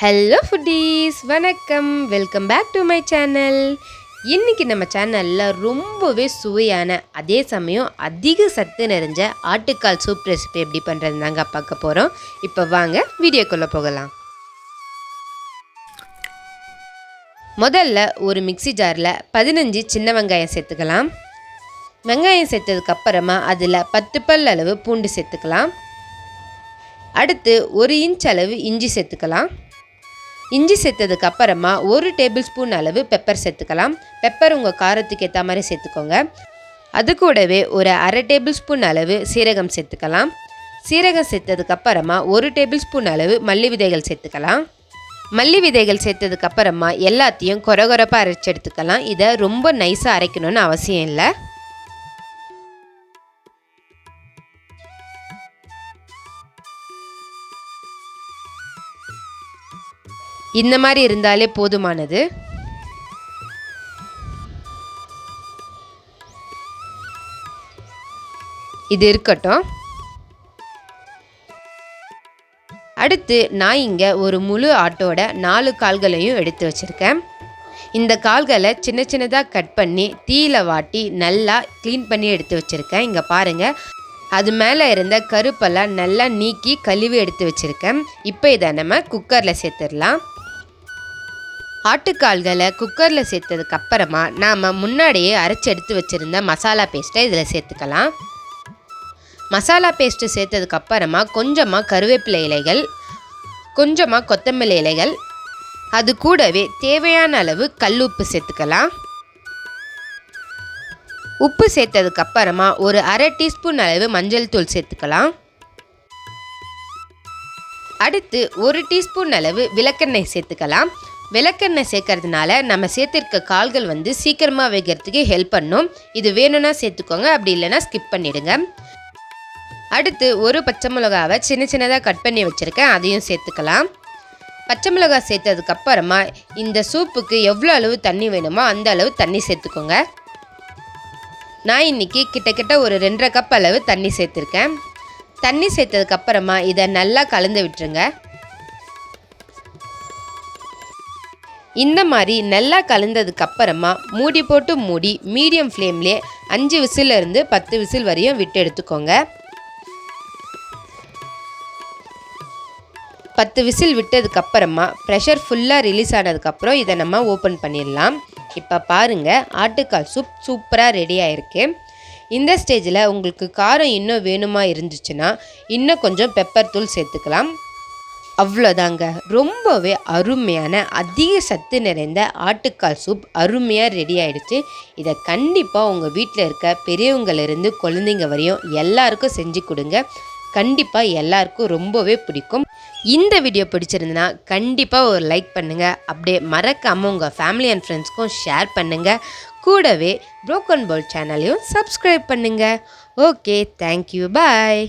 Hello foodies வணக்கம். Welcome back to my channel இன்றைக்கி நம்ம சேனலில் ரொம்பவே சுவையான அதே சமயம் அதிக சத்து நிறைஞ்ச ஆட்டுக்கால் சூப் ரெசிபி எப்படி பண்ணுறது தாங்க பார்க்க போகிறோம் இப்போ வாங்க வீடியோக்குள்ளே போகலாம். முதல்ல ஒரு மிக்ஸி ஜாரில் பதினஞ்சு சின்ன வெங்காயம் சேர்த்துக்கலாம். வெங்காயம் சேர்த்ததுக்கப்புறமா அதில் பத்து பல் அளவு பூண்டு சேர்த்துக்கலாம். அடுத்து ஒரு இன்ச் அளவு இஞ்சி சேர்த்துக்கலாம். இஞ்சி சேர்த்ததுக்கு அப்புறமா ஒரு டேபிள் ஸ்பூன் அளவு பெப்பர் சேர்த்துக்கலாம். பெப்பர் உங்கள் காரத்துக்கு ஏற்ற மாதிரி சேர்த்துக்கோங்க. அது கூடவே ஒரு அரை டேபிள் ஸ்பூன் அளவு சீரகம் சேர்த்துக்கலாம். சீரகம் சேர்த்ததுக்கு அப்புறமா ஒரு டேபிள் ஸ்பூன் அளவு மல்லி விதைகள் சேர்த்துக்கலாம். மல்லி விதைகள் சேர்த்ததுக்கு அப்புறமா எல்லாத்தையும் கொரகொரப்பாக அரைச்சி எடுத்துக்கலாம். இதை ரொம்ப நைஸாக அரைக்கணும்னு அவசியம் இல்லை. இந்த மாதிரி இருந்தாலே போதுமானது. இது இருக்கட்டும். அடுத்து நான் இங்கே ஒரு முழு ஆட்டோட நாலு கால்களையும் எடுத்து வச்சுருக்கேன். இந்த கால்களை சின்ன சின்னதாக கட் பண்ணி தீயில வாட்டி நல்லா க்ளீன் பண்ணி எடுத்து வச்சுருக்கேன். இங்கே பாருங்கள் அது மேலே இருந்த கருப்பெல்லாம் நல்லா நீக்கி கழுவி எடுத்து வச்சுருக்கேன். இப்போ இதை நம்ம குக்கரில் சேர்த்துடலாம். ஆட்டுக்கால்களை குக்கரில் சேர்த்ததுக்கு அப்புறமா நாம் முன்னாடியே அரைச்சி எடுத்து வச்சுருந்த மசாலா பேஸ்ட்டை இதில் சேர்த்துக்கலாம். மசாலா பேஸ்ட்டு சேர்த்ததுக்கு அப்புறமா கொஞ்சமாக கருவேப்பிலை இலைகள் கொஞ்சமாக கொத்தமல்லி இலைகள் அது கூடவே தேவையான அளவு கல்லுப்பு சேர்த்துக்கலாம். உப்பு சேர்த்ததுக்கு அப்புறமா ஒரு அரை டீஸ்பூன் அளவு மஞ்சள் தூள் சேர்த்துக்கலாம். அடுத்து ஒரு டீஸ்பூன் அளவு விளக்கெண்ணெய் சேர்த்துக்கலாம். விளக்கெண்ணெய் சேர்க்கறதுனால நம்ம சேர்த்துருக்க கால்கள் வந்து சீக்கிரமாக வேகிறதுக்கு ஹெல்ப் பண்ணும். இது வேணும்னா சேர்த்துக்கோங்க அப்படி இல்லைன்னா ஸ்கிப் பண்ணிவிடுங்க அடுத்து ஒரு பச்சை மிளகாவை சின்ன சின்னதாக கட் பண்ணி வச்சுருக்கேன் அதையும் சேர்த்துக்கலாம். பச்சை மிளகாய் சேர்த்ததுக்கப்புறமா இந்த சூப்புக்கு எவ்வளோ அளவு தண்ணி வேணுமோ அந்த அளவு தண்ணி சேர்த்துக்கோங்க. நான் இன்றைக்கி கிட்டத்தட்ட ஒரு ரெண்டரை கப் அளவு தண்ணி சேர்த்துருக்கேன். தண்ணி சேர்த்ததுக்கப்புறமா இதை நல்லா கலந்து விட்டுருங்க. இந்த மாதிரி நல்லா கலந்ததுக்கு அப்புறமா மூடி போட்டு மூடி மீடியம் ஃப்ளேம்லேயே அஞ்சு விசிலிருந்து பத்து விசில் வரையும் விட்டு எடுத்துக்கோங்க. பத்து விசில் விட்டதுக்கு அப்புறமா ப்ரெஷர் ஃபுல்லாக ரிலீஸ் ஆனதுக்கப்புறம் இதை நம்ம ஓப்பன் பண்ணிடலாம். இப்போ பாருங்கள் ஆட்டுக்கால் சூப் சூப்பராக ரெடி ஆயிருக்கு. இந்த ஸ்டேஜில் உங்களுக்கு காரம் இன்னும் வேணுமா இருந்துச்சுன்னா இன்னும் கொஞ்சம் பெப்பர் தூள் சேர்த்துக்கலாம். அவ்வளோதாங்க ரொம்பவே அருமையான அதிக சத்து நிறைந்த ஆட்டுக்கால் சூப் அருமையாக ரெடி ஆகிடுச்சு இதை கண்டிப்பாக உங்கள் வீட்டில் இருக்க பெரியவங்களிருந்து குழந்தைங்க வரையும் எல்லாருக்கும் செஞ்சு கொடுங்க. கண்டிப்பாக எல்லாருக்கும் ரொம்பவே பிடிக்கும். இந்த வீடியோ பிடிச்சிருந்துன்னா கண்டிப்பாக ஒரு லைக் பண்ணுங்கள் அப்படியே மறக்காமல் உங்கள் ஃபேமிலி அண்ட் ஃப்ரெண்ட்ஸ்க்கும் ஷேர் பண்ணுங்கள் கூடவே ப்ரோக்கன் போல் சேனலையும் சப்ஸ்கிரைப் பண்ணுங்கள் ஓகே தேங்க்யூ பாய்